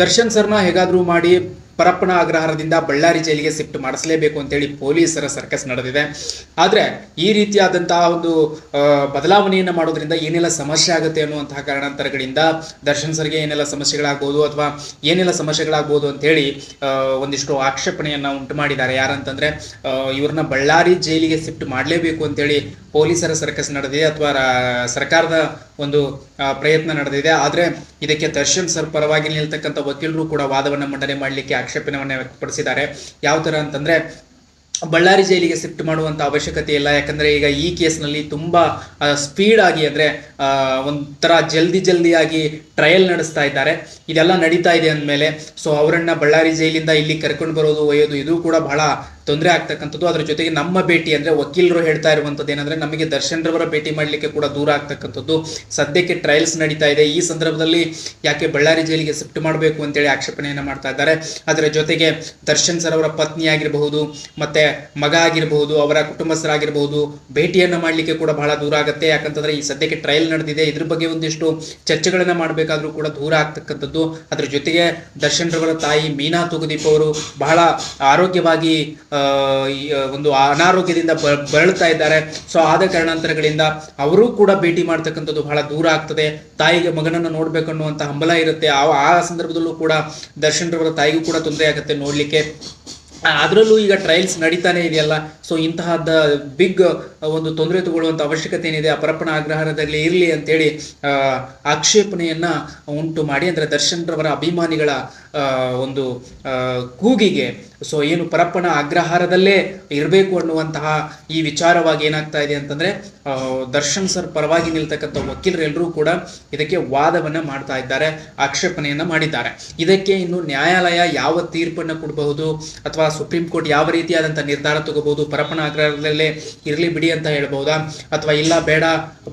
ದರ್ಶನ್ ಸರ್ನ ಹೇಗಾದರೂ ಮಾಡಿ ಪರಪ್ಪನ ಅಗ್ರಹಾರದಿಂದ ಬಳ್ಳಾರಿ ಜೈಲಿಗೆ ಶಿಫ್ಟ್ ಮಾಡಿಸಲೇಬೇಕು ಅಂತೇಳಿ ಪೊಲೀಸರ ಸರ್ಕಸ್ ನಡೆದಿದೆ. ಆದರೆ ಈ ರೀತಿಯಾದಂತಹ ಒಂದು ಬದಲಾವಣೆಯನ್ನು ಮಾಡೋದ್ರಿಂದ ಏನೆಲ್ಲ ಸಮಸ್ಯೆ ಆಗುತ್ತೆ ಅನ್ನುವಂತಹ ಕಾರಣಾಂತರಗಳಿಂದ ದರ್ಶನ್ ಸರ್ಗೆ ಏನೆಲ್ಲ ಸಮಸ್ಯೆಗಳಾಗ್ಬೋದು ಅಥವಾ ಏನೆಲ್ಲ ಸಮಸ್ಯೆಗಳಾಗ್ಬೋದು ಅಂತೇಳಿ ಒಂದಿಷ್ಟು ಆಕ್ಷೇಪಣೆಯನ್ನ ಉಂಟು ಮಾಡಿದ್ದಾರೆ. ಯಾರಂತಂದ್ರೆ ಇವ್ರನ್ನ ಬಳ್ಳಾರಿ ಜೈಲಿಗೆ ಶಿಫ್ಟ್ ಮಾಡಲೇಬೇಕು ಅಂತೇಳಿ ಪೊಲೀಸರ ಸರ್ಕಸ್ ನಡೆದಿದೆ ಅಥವಾ ಸರ್ಕಾರದ ಒಂದು ಪ್ರಯತ್ನ ನಡೆದಿದೆ. ಆದರೆ ಇದಕ್ಕೆ ದರ್ಶನ್ ಸರ್ ಪರವಾಗಿ ನಿಲ್ತಕ್ಕಂಥ ವಕೀಲರು ಕೂಡ ವಾದವನ್ನು ಮಂಡನೆ ಮಾಡಲಿಕ್ಕೆ ಆಕ್ಷೇಪಣೆಯನ್ನು ವ್ಯಕ್ತಪಡಿಸಿದ್ದಾರೆ. ಯಾವ ಥರ ಅಂತಂದ್ರೆ, ಬಳ್ಳಾರಿ ಜೈಲಿಗೆ ಶಿಫ್ಟ್ ಮಾಡುವಂತ ಅವಶ್ಯಕತೆ ಇಲ್ಲ. ಯಾಕಂದ್ರೆ ಈಗ ಈ ಕೇಸ್ನಲ್ಲಿ ತುಂಬಾ ಸ್ಪೀಡ್ ಆಗಿ ಅಂದ್ರೆ ಒಂಥರ ಜಲ್ದಿ ಜಲ್ದಿಯಾಗಿ ಟ್ರಯಲ್ ನಡೆಸ್ತಾ ಇದ್ದಾರೆ. ಇದೆಲ್ಲ ನಡೀತಾ ಇದೆ ಅಂದಮೇಲೆ ಸೊ ಅವರನ್ನ ಬಳ್ಳಾರಿ ಜೈಲಿಂದ ಇಲ್ಲಿ ಕರ್ಕೊಂಡು ಬರೋದು ಒಯ್ಯೋದು, ಇದು ಕೂಡ ಬಹಳ ತೊಂದರೆ ಆಗ್ತಕ್ಕಂಥದ್ದು, ಅದ್ರ ಜೊತೆಗೆ ನಮ್ಮ ಭೇಟಿ ಅಂದ್ರೆ ವಕೀಲರು ಹೇಳ್ತಾ ಇರುವಂತದ್ದು ಏನಂದ್ರೆ ನಮಗೆ ದರ್ಶನ್ ರವರ ಭೇಟಿ ಮಾಡ್ಲಿಕ್ಕೆ ಕೂಡ ದೂರ ಆಗ್ತಕ್ಕಂಥದ್ದು. ಸದ್ಯಕ್ಕೆ ಟ್ರಯಲ್ಸ್ ನಡೀತಾ ಇದೆ. ಈ ಸಂದರ್ಭದಲ್ಲಿ ಯಾಕೆ ಬಳ್ಳಾರಿ ಜೈಲಿಗೆ ಶಿಫ್ಟ್ ಮಾಡಬೇಕು ಅಂತೇಳಿ ಆಕ್ಷೇಪಣೆಯನ್ನು ಮಾಡ್ತಾ ಇದ್ದಾರೆ. ಅದರ ಜೊತೆಗೆ ದರ್ಶನ್ ಸರ್ ಅವರ ಪತ್ನಿ ಆಗಿರಬಹುದು, ಮತ್ತೆ ಮಗ ಆಗಿರಬಹುದು, ಅವರ ಕುಟುಂಬಸ್ಥರಾಗಿರಬಹುದು, ಭೇಟಿಯನ್ನು ಮಾಡ್ಲಿಕ್ಕೆ ಕೂಡ ಬಹಳ ದೂರ ಆಗುತ್ತೆ. ಯಾಕಂತಂದ್ರೆ ಈ ಸದ್ಯಕ್ಕೆ ಟ್ರಯಲ್ ನಡೆದಿದೆ. ಇದ್ರ ಬಗ್ಗೆ ಒಂದಿಷ್ಟು ಚರ್ಚೆಗಳನ್ನ ಮಾಡಬೇಕಾದ್ರೂ ಕೂಡ ದೂರ ಆಗ್ತಕ್ಕಂಥದ್ದು. ಅದರ ಜೊತೆಗೆ ದರ್ಶನ್ ರವರ ತಾಯಿ ಮೀನಾ ತುಗುದೀಪ್ ಅವರು ಬಹಳ ಆರೋಗ್ಯವಾಗಿ ಒಂದು ಅನಾರೋಗ್ಯದಿಂದ ಬಳಲ್ತಾ ಇದ್ದಾರೆ. ಸೊ ಆದ ಕಾರಣಾಂತರಗಳಿಂದ ಅವರು ಕೂಡ ಭೇಟಿ ಮಾಡ್ತಕ್ಕಂಥದ್ದು ಬಹಳ ದೂರ ಆಗ್ತದೆ. ತಾಯಿಗೆ ಮಗನನ್ನ ನೋಡ್ಬೇಕನ್ನುವಂತ ಹಂಬಲ ಇರುತ್ತೆ. ಆ ಆ ಸಂದರ್ಭದಲ್ಲೂ ಕೂಡ ದರ್ಶನ್ ರವರ ತಾಯಿಗೂ ಕೂಡ ತೊಂದರೆ ಆಗುತ್ತೆ ನೋಡ್ಲಿಕ್ಕೆ. ಅದರಲ್ಲೂ ಈಗ ಟ್ರಯಲ್ಸ್ ನಡೀತಾನೆ ಇದೆಯಲ್ಲ. ಸೊ ಇಂತಹದ್ದ ಬಿಗ್ ಒಂದು ತೊಂದರೆ ತಗೊಳ್ಳುವಂತ ಅವಶ್ಯಕತೆ ಏನಿದೆ, ಅಪರಪ್ಪನ ಆಗ್ರಹದಲ್ಲಿ ಇರಲಿ ಅಂತೇಳಿ ಆಕ್ಷೇಪಣೆಯನ್ನ ಉಂಟು ಮಾಡಿ, ಅಂದ್ರೆ ದರ್ಶನ್ ರವರ ಅಭಿಮಾನಿಗಳ ಒಂದು ಕೂಗಿಗೆ ಸೊ ಏನು ಪರಪ್ಪನ ಅಗ್ರಹಾರದಲ್ಲೇ ಇರಬೇಕು ಅನ್ನುವಂತಹ ಈ ವಿಚಾರವಾಗಿ ಏನಾಗ್ತಾ ಇದೆ ಅಂತಂದ್ರೆ ದರ್ಶನ್ ಸರ್ ಪರವಾಗಿ ನಿಲ್ತಕ್ಕಂಥ ವಕೀಲರೆಲ್ಲರೂ ಕೂಡ ಇದಕ್ಕೆ ವಾದವನ್ನ ಮಾಡ್ತಾ ಇದ್ದಾರೆ, ಆಕ್ಷೇಪಣೆಯನ್ನ ಮಾಡಿದ್ದಾರೆ. ಇದಕ್ಕೆ ಇನ್ನು ನ್ಯಾಯಾಲಯ ಯಾವ ತೀರ್ಪನ್ನ ಕೊಡಬಹುದು, ಅಥವಾ ಸುಪ್ರೀಂ ಕೋರ್ಟ್ ಯಾವ ರೀತಿಯಾದಂಥ ನಿರ್ಧಾರ ತಗೋಬಹುದು, ಪರಪ್ಪನ ಅಗ್ರಹಾರದಲ್ಲೇ ಇರಲಿ ಬಿಡಿ ಅಂತ ಹೇಳ್ಬಹುದಾ ಅಥವಾ ಇಲ್ಲ ಬೇಡ,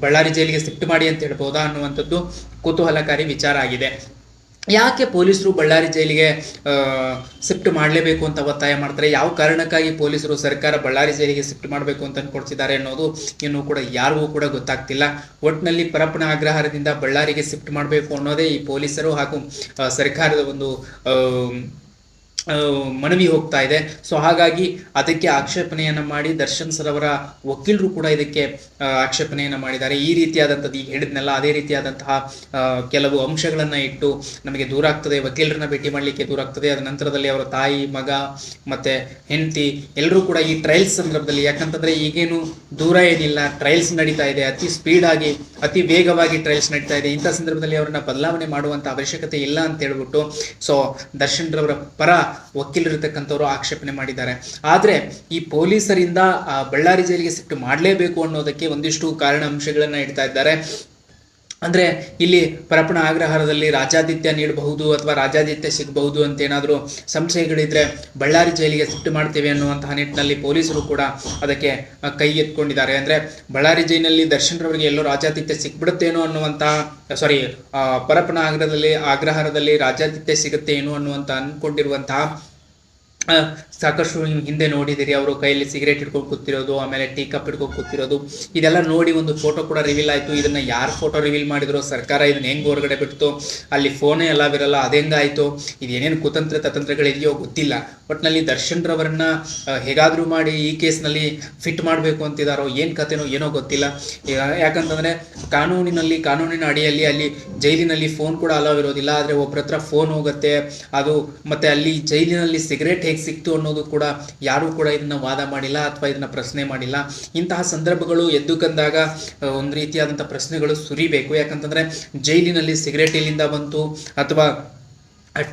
ಬಳ್ಳಾರಿ ಜೈಲಿಗೆ ಶಿಫ್ಟ್ ಮಾಡಿ ಅಂತ ಹೇಳ್ಬಹುದಾ ಅನ್ನುವಂಥದ್ದು ಕುತೂಹಲಕಾರಿ ವಿಚಾರ ಆಗಿದೆ. ಯಾಕೆ ಪೊಲೀಸರು ಬಳ್ಳಾರಿ ಜೈಲಿಗೆ ಶಿಫ್ಟ್ ಮಾಡಲೇಬೇಕು ಅಂತ ಒತ್ತಾಯ ಮಾಡ್ತಾರೆ? ಯಾವ ಕಾರಣಕ್ಕಾಗಿ ಪೊಲೀಸರು ಸರ್ಕಾರ ಬಳ್ಳಾರಿ ಜೈಲಿಗೆ ಶಿಫ್ಟ್ ಮಾಡಬೇಕು ಅಂತ ಅನ್ಕೊಡ್ತಿದ್ದಾರೆ ಅನ್ನೋದು ಇನ್ನೂ ಕೂಡ ಯಾರಿಗೂ ಕೂಡ ಗೊತ್ತಾಗ್ತಿಲ್ಲ. ಒಟ್ಟಿನಲ್ಲಿ ಪರಪ್ಪನ ಆಗ್ರಹಾರದಿಂದ ಬಳ್ಳಾರಿಗೆ ಶಿಫ್ಟ್ ಮಾಡಬೇಕು ಅನ್ನೋದೇ ಈ ಪೊಲೀಸರು ಹಾಗೂ ಸರ್ಕಾರದ ಒಂದು ಮನವಿ ಹೋಗ್ತಾ ಇದೆ. ಸೊ ಹಾಗಾಗಿ ಅದಕ್ಕೆ ಆಕ್ಷೇಪಣೆಯನ್ನು ಮಾಡಿ ದರ್ಶನ್ ಸರ್ ಅವರ ವಕೀಲರು ಕೂಡ ಇದಕ್ಕೆ ಆಕ್ಷೇಪಣೆಯನ್ನು ಮಾಡಿದ್ದಾರೆ. ಈ ರೀತಿಯಾದಂಥದ್ದು ಈಗ ಹೇಳಿದ್ನಲ್ಲ, ಅದೇ ರೀತಿಯಾದಂತಹ ಕೆಲವು ಅಂಶಗಳನ್ನು ಇಟ್ಟು ನಮಗೆ ದೂರ ಆಗ್ತದೆ ವಕೀಲರನ್ನ ಭೇಟಿ ಮಾಡಲಿಕ್ಕೆ ದೂರ ಆಗ್ತದೆ ಅದ ನಂತರದಲ್ಲಿ ಅವರ ತಾಯಿ, ಮಗ ಮತ್ತೆ ಹೆಂಡತಿ ಎಲ್ಲರೂ ಕೂಡ ಈ ಟ್ರಯಲ್ಸ್ ಸಂದರ್ಭದಲ್ಲಿ ಯಾಕಂತಂದ್ರೆ ಈಗೇನು ದೂರ ಏನಿಲ್ಲ ಟ್ರಯಲ್ಸ್ ನಡೀತಾ ಇದೆ, ಅತಿ ಸ್ಪೀಡ್ ಆಗಿ, ಅತಿ ವೇಗವಾಗಿ ಟ್ರಯಲ್ಸ್ ನಡೀತಾ ಇದೆ. ಇಂಥ ಸಂದರ್ಭದಲ್ಲಿ ಅವರನ್ನ ಬದಲಾವಣೆ ಮಾಡುವಂತ ಅವಶ್ಯಕತೆ ಇಲ್ಲ ಅಂತ ಹೇಳ್ಬಿಟ್ಟು ಸೊ ದರ್ಶನ್ ರವರ ಪರ ವಕೀಲರಿರ್ತಕ್ಕಂಥವ್ರು ಆಕ್ಷೇಪಣೆ ಮಾಡಿದ್ದಾರೆ. ಆದ್ರೆ ಈ ಪೊಲೀಸರಿಂದ ಬಳ್ಳಾರಿ ಜೈಲಿಗೆ ಶಿಫ್ಟ್ ಮಾಡಲೇಬೇಕು ಅನ್ನೋದಕ್ಕೆ ಒಂದಿಷ್ಟು ಕಾರಣ ಅಂಶಗಳನ್ನ ಇಡ್ತಾ ಇದ್ದಾರೆ. ಅಂದ್ರೆ ಇಲ್ಲಿ ಪರಪ್ಪನ ಆಗ್ರಹಾರದಲ್ಲಿ ರಾಜಾದಿತ್ಯ ನೀಡಬಹುದು ಅಥವಾ ರಾಜಾದಿತ್ಯ ಸಿಗಬಹುದು ಅಂತ ಏನಾದರೂ ಸಂಶಯಗಳಿದ್ರೆ ಬಳ್ಳಾರಿ ಜೈಲಿಗೆ ಶಿಫ್ಟ್ ಮಾಡ್ತೇವೆ ಅನ್ನುವಂತಹ ನಿಟ್ಟಿನಲ್ಲಿ ಪೊಲೀಸರು ಕೂಡ ಅದಕ್ಕೆ ಕೈ ಎತ್ಕೊಂಡಿದ್ದಾರೆ. ಅಂದ್ರೆ ಬಳ್ಳಾರಿ ಜೈಲಿನಲ್ಲಿ ದರ್ಶನ್ ರವರಿಗೆ ಎಲ್ಲೋ ರಾಜಾದಿತ್ಯ ಸಿಕ್ಬಿಡುತ್ತೇನೋ ಅನ್ನುವಂತಹ ಸಾರಿ ಪರಪ್ಪನ ಆಗ್ರಹದಲ್ಲಿ ಆಗ್ರಹಾರದಲ್ಲಿ ರಾಜಾದಿತ್ಯ ಸಿಗುತ್ತೇನೋ ಅನ್ನುವಂತ ಅನ್ಕೊಂಡಿರುವಂತಹ ಆ, ಸಾಕಷ್ಟು ನೀವು ಹಿಂದೆ ನೋಡಿದಿರಿ, ಅವರು ಕೈಯಲ್ಲಿ ಸಿಗರೇಟ್ ಹಿಡ್ಕೊಂಡು ಕೂತಿರೋದು, ಆಮೇಲೆ ಟೀ ಕಪ್ ಹಿಡ್ಕೊಂಡು ಕೂತಿರೋದು. ಇದೆಲ್ಲ ನೋಡಿ ಒಂದು ಫೋಟೋ ಕೂಡ ರಿವೀಲ್ ಆಯಿತು. ಇದನ್ನು ಯಾರು ಫೋಟೋ ರಿವೀಲ್ ಮಾಡಿದ್ರು? ಸರ್ಕಾರ ಇದನ್ನ ಹೆಂಗೆ ಹೊರಗಡೆ ಬಿಡ್ತು? ಅಲ್ಲಿ ಫೋನೇ ಎಲ್ಲ ಇರಲ್ಲ ಇದು ಇದೇನೇನು ಕುತಂತ್ರ ತತಂತ್ರಗಳಿದೆಯೋ ಗೊತ್ತಿಲ್ಲ. ಒಟ್ನಲ್ಲಿ ದರ್ಶನ್ ರವರನ್ನ ಹೇಗಾದರೂ ಮಾಡಿ ಈ ಕೇಸ್ನಲ್ಲಿ ಫಿಟ್ ಮಾಡಬೇಕು ಅಂತಿದಾರೋ, ಏನು ಕಥೆನೋ ಏನೋ ಗೊತ್ತಿಲ್ಲ. ಯಾಕಂತಂದ್ರೆ ಕಾನೂನಿನಲ್ಲಿ, ಕಾನೂನಿನ ಅಡಿಯಲ್ಲಿ ಅಲ್ಲಿ ಜೈಲಿನಲ್ಲಿ ಫೋನ್ ಕೂಡ ಅಲೋ ಇರೋದಿಲ್ಲ. ಆದರೆ ಒಬ್ಬರ ಹತ್ರ ಫೋನ್ ಹೋಗುತ್ತೆ. ಅದು ಮತ್ತೆ ಅಲ್ಲಿ ಜೈಲಿನಲ್ಲಿ ಸಿಗರೇಟ್ ಹೇಗೆ ಸಿಕ್ತು ಅನ್ನೋದು ಕೂಡ ಯಾರೂ ಕೂಡ ಇದನ್ನ ವಾದ ಮಾಡಿಲ್ಲ ಅಥವಾ ಇದನ್ನ ಪ್ರಶ್ನೆ ಮಾಡಿಲ್ಲ. ಇಂತಹ ಸಂದರ್ಭಗಳು ಎದ್ದು ಕಂದಾಗ ಒಂದು ರೀತಿಯಾದಂಥ ಪ್ರಶ್ನೆಗಳು ಸುರಿಬೇಕು. ಯಾಕಂತಂದ್ರೆ ಜೈಲಿನಲ್ಲಿ ಸಿಗರೇಟ್ ಇಲ್ಲಿಂದ ಬಂತು ಅಥವಾ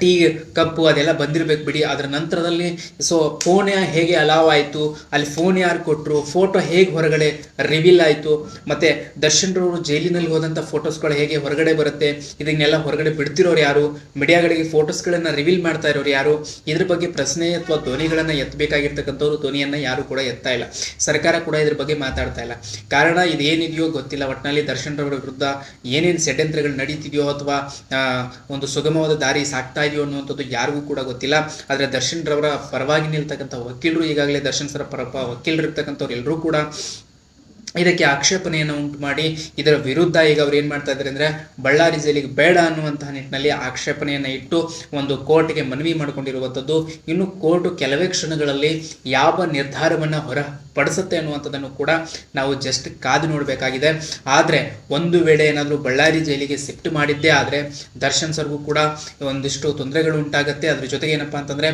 ಟೀ, ಕಪ್ಪು ಅದೆಲ್ಲ ಬಂದಿರ್ಬೇಕು ಬಿಡಿ. ಅದರ ನಂತರದಲ್ಲಿ ಸೊ ಫೋನ್ ಹೇಗೆ ಅಲಾವ್ ಆಯಿತು, ಅಲ್ಲಿ ಫೋನ್ ಯಾರು ಕೊಟ್ಟರು ಫೋಟೋ ಹೇಗೆ ಹೊರಗಡೆ ರಿವೀಲ್ ಆಯಿತು, ಮತ್ತು ದರ್ಶನ್ ರವರು ಜೈಲಿನಲ್ಲಿ ಹೋದಂಥ ಫೋಟೋಸ್ಗಳು ಹೇಗೆ ಹೊರಗಡೆ ಬರುತ್ತೆ, ಇದನ್ನೆಲ್ಲ ಹೊರಗಡೆ ಬಿಡ್ತಿರೋರು ಯಾರು, ಮೀಡಿಯಾಗಳಿಗೆ ಫೋಟೋಸ್ಗಳನ್ನು ರಿವೀಲ್ ಮಾಡ್ತಾ ಇರೋರು ಯಾರು, ಇದ್ರ ಬಗ್ಗೆ ಪ್ರಶ್ನೆ ಅಥವಾ ಧ್ವನಿಗಳನ್ನು ಎತ್ತಬೇಕಾಗಿರ್ತಕ್ಕಂಥವ್ರು ಧ್ವನಿಯನ್ನು ಯಾರು ಕೂಡ ಎತ್ತಾ ಇಲ್ಲ. ಸರ್ಕಾರ ಕೂಡ ಇದ್ರ ಬಗ್ಗೆ ಮಾತಾಡ್ತಾ ಇಲ್ಲ. ಕಾರಣ ಇದೇನಿದೆಯೋ ಗೊತ್ತಿಲ್ಲ. ಒಟ್ಟಿನಲ್ಲಿ ದರ್ಶನ್ ರವರ ವಿರುದ್ಧ ಏನೇನು ಷಡ್ಯಂತ್ರಗಳು ನಡೀತಿದೆಯೋ ಅಥವಾ ಒಂದು ಸುಗಮವಾದ ದಾರಿ ಸಾಕ್ತಾ ಇದೆಯೋ ಅನ್ನುವಂಥದ್ದು ಯಾರಿಗೂ ಕೂಡ ಗೊತ್ತಿಲ್ಲ. ಆದರೆ ದರ್ಶನ್ ರವರ ಪರವಾಗಿ ನಿಲ್ತಕ್ಕಂಥ ವಕೀಲರು, ಈಗಾಗಲೇ ದರ್ಶನ್ ಸರ ಪರ ಪ- ವಕೀಲರು ಇರ್ತಕ್ಕಂಥವ್ರು ಎಲ್ಲರೂ ಕೂಡ ಇದಕ್ಕೆ ಆಕ್ಷೇಪಣೆಯನ್ನು ಉಂಟು ಮಾಡಿ ಇದರ ವಿರುದ್ಧ ಈಗ ಅವ್ರು ಏನು ಮಾಡ್ತಾ ಇದ್ದಾರೆ ಅಂದರೆ ಬಳ್ಳಾರಿ ಜೈಲಿಗೆ ಬೇಡ ಅನ್ನುವಂತಹ ನಿಟ್ಟಿನಲ್ಲಿ ಆಕ್ಷೇಪಣೆಯನ್ನು ಇಟ್ಟು ಒಂದು ಕೋರ್ಟ್ಗೆ ಮನವಿ ಮಾಡಿಕೊಂಡಿರುವಂಥದ್ದು. ಇನ್ನು ಕೋರ್ಟ್ ಕೆಲವೇ ಕ್ಷಣಗಳಲ್ಲಿ ಯಾವ ನಿರ್ಧಾರವನ್ನು ಹೊರಪಡಿಸುತ್ತೆ ಅನ್ನುವಂಥದ್ದನ್ನು ಕೂಡ ನಾವು ಜಸ್ಟ್ ಕಾದು ನೋಡಬೇಕಾಗಿದೆ. ಆದರೆ ಒಂದು ವೇಳೆ ಏನಾದರೂ ಬಳ್ಳಾರಿ ಜೈಲಿಗೆ ಶಿಫ್ಟ್ ಮಾಡಿದ್ದೇ ಆದರೆ ದರ್ಶನ್ ಸರ್ಗೂ ಕೂಡ ಒಂದಿಷ್ಟು ತೊಂದರೆಗಳು ಉಂಟಾಗುತ್ತೆ. ಅದ್ರ ಜೊತೆಗೆ ಏನಪ್ಪಾ ಅಂತಂದರೆ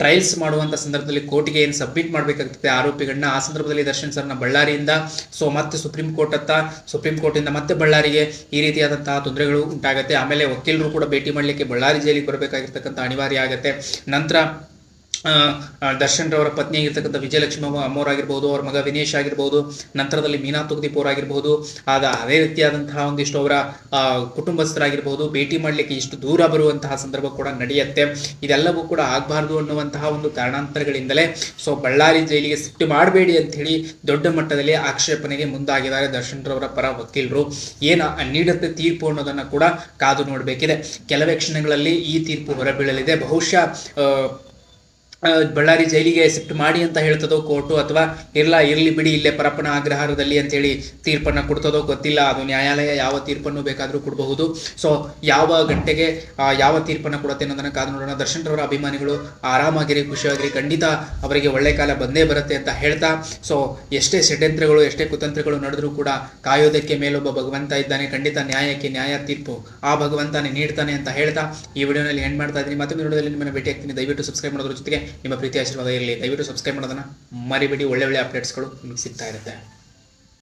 ಟ್ರಯಲ್ಸ್ ಮಾಡುವಂಥ ಸಂದರ್ಭದಲ್ಲಿ ಕೋರ್ಟ್ಗೆ ಏನು ಸಬ್ಮಿಟ್ ಮಾಡಬೇಕಾಗ್ತದೆ ಆರೋಪಿಗಳನ್ನ, ಆ ಸಂದರ್ಭದಲ್ಲಿ ದರ್ಶನ್ ಸರ್ನ ಬಳ್ಳಾರಿಯಿಂದ ಸೊ ಮತ್ತೆ ಸುಪ್ರೀಂ ಕೋರ್ಟ್ ಹತ್ತ, ಸುಪ್ರೀಂ ಕೋರ್ಟಿಂದ ಮತ್ತೆ ಬಳ್ಳಾರಿಗೆ ಈ ರೀತಿಯಾದಂತಹ ತೊಂದರೆಗಳು ಉಂಟಾಗುತ್ತೆ. ಆಮೇಲೆ ವಕೀಲರು ಕೂಡ ಭೇಟಿ ಮಾಡಲಿಕ್ಕೆ ಬಳ್ಳಾರಿ ಜೈಲಿಗೆ ಬರಬೇಕಾಗಿರ್ತಕ್ಕಂಥ ಅನಿವಾರ್ಯ ಆಗುತ್ತೆ. ನಂತರ ದರ್ಶನ್ ರವರ ಪತ್ನಿಯಾಗಿರ್ತಕ್ಕಂಥ ವಿಜಯಲಕ್ಷ್ಮಿ ಅಮ್ಮ- ಅಮ್ಮೋರ್ ಆಗಿರ್ಬೋದು, ಅವ್ರ ಮಗ ವಿನೇಶ್ ಆಗಿರ್ಬೋದು, ನಂತರದಲ್ಲಿ ಮೀನಾ ತುಗ್ದೀಪ್ ಅವರಾಗಿರ್ಬೋದು ಆದ ಅದೇ ರೀತಿಯಾದಂತಹ ಒಂದಿಷ್ಟು ಅವರ ಕುಟುಂಬಸ್ಥರಾಗಿರ್ಬೋದು, ಭೇಟಿ ಮಾಡಲಿಕ್ಕೆ ಇಷ್ಟು ದೂರ ಬರುವಂತಹ ಸಂದರ್ಭ ಕೂಡ ನಡೆಯುತ್ತೆ. ಇದೆಲ್ಲವೂ ಕೂಡ ಆಗಬಾರ್ದು ಅನ್ನುವಂತಹ ಒಂದು ಕಾರಣಾಂತರಗಳಿಂದಲೇ ಸೊ ಬಳ್ಳಾರಿ ಜೈಲಿಗೆ ಸಿಟ್ಟು ಮಾಡಬೇಡಿ ಅಂತ ಹೇಳಿ ದೊಡ್ಡ ಮಟ್ಟದಲ್ಲಿ ಆಕ್ಷೇಪಣೆಗೆ ಮುಂದಾಗಿದ್ದಾರೆ ದರ್ಶನ್ ರವರ ಪರ ವಕೀಲರು. ಏನ ನೀಡುತ್ತೆ ತೀರ್ಪು ಅನ್ನೋದನ್ನ ಕೂಡ ಕಾದು ನೋಡಬೇಕಿದೆ. ಕೆಲವೇ ಕ್ಷಣಗಳಲ್ಲಿ ಈ ತೀರ್ಪು ಹೊರಬೀಳಲಿದೆ. ಬಹುಶಃ ಬಳ್ಳಾರಿ ಜೈಲಿಗೆ ಶಿಫ್ಟ್ ಮಾಡಿ ಅಂತ ಹೇಳ್ತದೋ ಕೋರ್ಟು ಅಥವಾ ಇರ್ಲ, ಇರ್ಲಿ ಬಿಡಿ, ಇಲ್ಲೇ ಪರಪ್ಪನ ಆಗ್ರಹಾರದಲ್ಲಿ ಅಂತೇಳಿ ತೀರ್ಪನ್ನ ಕೊಡ್ತದೋ ಗೊತ್ತಿಲ್ಲ. ಅದು ನ್ಯಾಯಾಲಯ ಯಾವ ತೀರ್ಪನ್ನು ಬೇಕಾದರೂ ಕೊಡಬಹುದು. ಸೊ ಯಾವ ಗಂಟೆಗೆ ಯಾವ ತೀರ್ಪನ್ನ ಕೊಡುತ್ತೆ ಅನ್ನೋದನ್ನ ಕಾದು ನೋಡೋಣ. ದರ್ಶನ್ ರವರ ಅಭಿಮಾನಿಗಳು ಆರಾಮಾಗಿರಿ, ಖುಷಿಯಾಗಿರಿ. ಖಂಡಿತ ಅವರಿಗೆ ಒಳ್ಳೆ ಕಾಲ ಬಂದೇ ಬರುತ್ತೆ ಅಂತ ಹೇಳ್ತಾ. ಸೊ ಎಷ್ಟೇ ಷಡ್ಯಂತ್ರಗಳು, ಎಷ್ಟೇ ಕುತಂತ್ರಗಳು ನಡೆದರೂ ಕೂಡ ಕಾಯೋದಕ್ಕೆ ಮೇಲೊಬ್ಬ ಭಗವಂತ ಇದ್ದಾನೆ. ಖಂಡಿತ ನ್ಯಾಯಕ್ಕೆ ನ್ಯಾಯ ತೀರ್ಪು ಆ ಭಗವಂತನೇ ನೀಡ್ತಾನೆ ಅಂತ ಹೇಳ್ತಾ. ಈ ವಿಡಿಯೋನಲ್ಲಿ ಎಂಡ್ ಮಾಡ್ತಾ ಇದ್ದೀನಿ. ಮತ್ತೆ ವಿಡಿಯೋದಲ್ಲಿ ನಿಮ್ಮನ್ನು ಭೇಟಿ ಆಗ್ತೀನಿ ದಯವಿಟ್ಟು ಸಬ್ಸ್ಕ್ರೈಬ್ ಮಾಡೋದ್ರ ಜೊತೆಗೆ ನಿಮ್ಮ ಪ್ರೀತಿ ಆಶೀರ್ವಾದ ಇರಲಿ. ದಯವಿಟ್ಟು ಸಬ್ಸ್ಕ್ರೈಬ್ ಮಾಡೋದನ್ನ ಮರಿಬೇಡಿ. ಒಳ್ಳೆ ಒಳ್ಳೆ ಅಪ್ಡೇಟ್ಸ್ಗಳು ನಿಮಗೆ ಸಿಗ್ತಾ ಇರುತ್ತೆ.